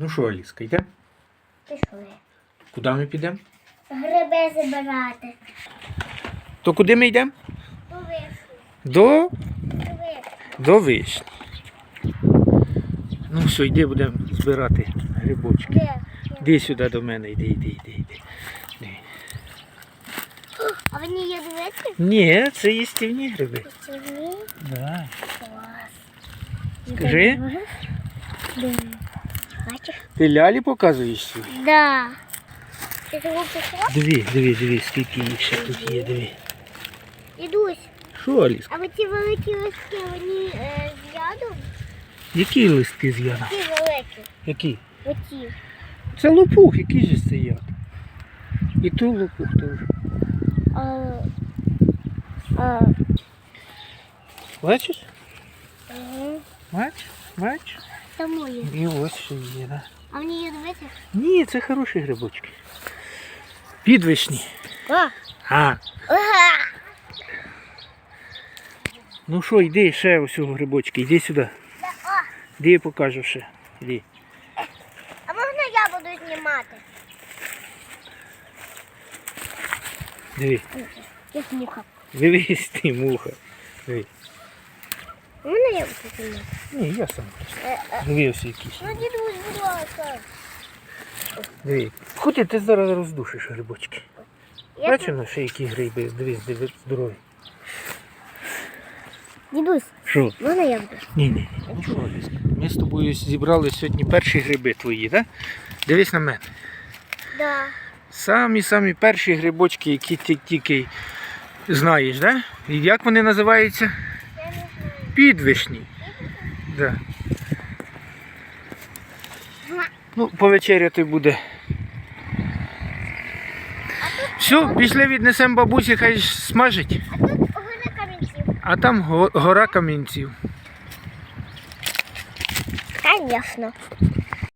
Ну що, Аліска, йдемо? Пішли. Куди ми підемо? Гриби забирати. То куди ми йдемо? До, Гриби. до вишні. Ну все, йди будемо збирати грибочки. Де? Іди сюди до мене, йди, йди, йди, йди. йди. А вони є дивитися? Ні, це їстівні гриби. Сьогодні? Да. Клас. Скажи. Диви. Бачиш? Ти лялі показуєш сьогодні? Да. Диви, диви, диви, скільки їх ще тут є, диви. Ідусь. Що, Аліска? А оці великі листки, вони е, з ядом? Які листки з яда? Ці великі. Які? Оці. Це лопух, який же це яд? І ту лопух теж. А, а, Бачиш? угу. Бачиш? Бачиш? Це мої. І ось ще є, да. А вони є дивитися? Ні, це хороші грибочки. Підвишні. А. А, Ага. ну що, йди ще ось у грибочки, йди сюди. Іди я покажу ще. Іди. А можна я буду знімати? Диви. Як муха. Дивись ти, муха. Диви. Можна я? Ні, я сам. Е, е. Якісь. Ну, дідусь, будь ласка. Диви. Ходи, ти зараз роздушиш грибочки. Я Бачиш, ну, ще які гриби, дивись, дивись, здорові. Дідусь, Що? можна я буду? Ні, ні. Що, Аліска, ми з тобою зібрали сьогодні перші гриби твої, так? Дивись на мене. Да. Самі-самі перші грибочки, які ти тільки знаєш, да? І як вони називаються? Я не знаю. Підвишні. Да. Ну, повечеряти буде. Все, пішли віднесемо бабусі, хай смажить, А тут огонь камінців. а там го- гора камінців. Конечно.